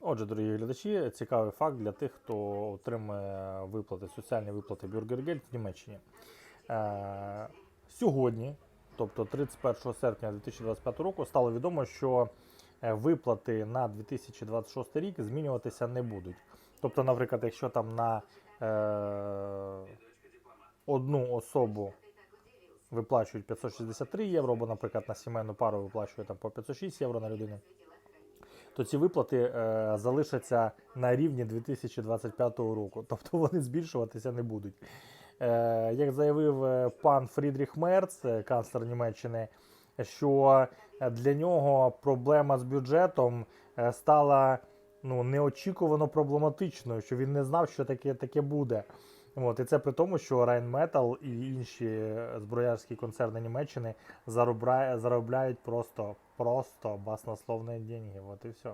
Отже, дорогі глядачі, цікавий факт для тих, хто отримує виплати, соціальні виплати Бюргергельд в Німеччині. Е, сьогодні, тобто 31 серпня 2025 року, стало відомо, що е, виплати на 2026 рік змінюватися не будуть. Тобто, наприклад, якщо там на е, одну особу виплачують 563 євро, або, наприклад, на сімейну пару виплачують там по 506 євро на людину, то ці виплати е, залишаться на рівні 2025 року. Тобто вони збільшуватися не будуть. Е, як заявив е, пан Фрідріх Мерц, е, канцлер Німеччини, що е, для нього проблема з бюджетом стала ну, неочікувано проблематичною, що він не знав, що таке, таке буде. От, і це при тому, що Rheinmetall і інші зброярські концерни Німеччини заробляють просто, просто баснословні деньги. От і все.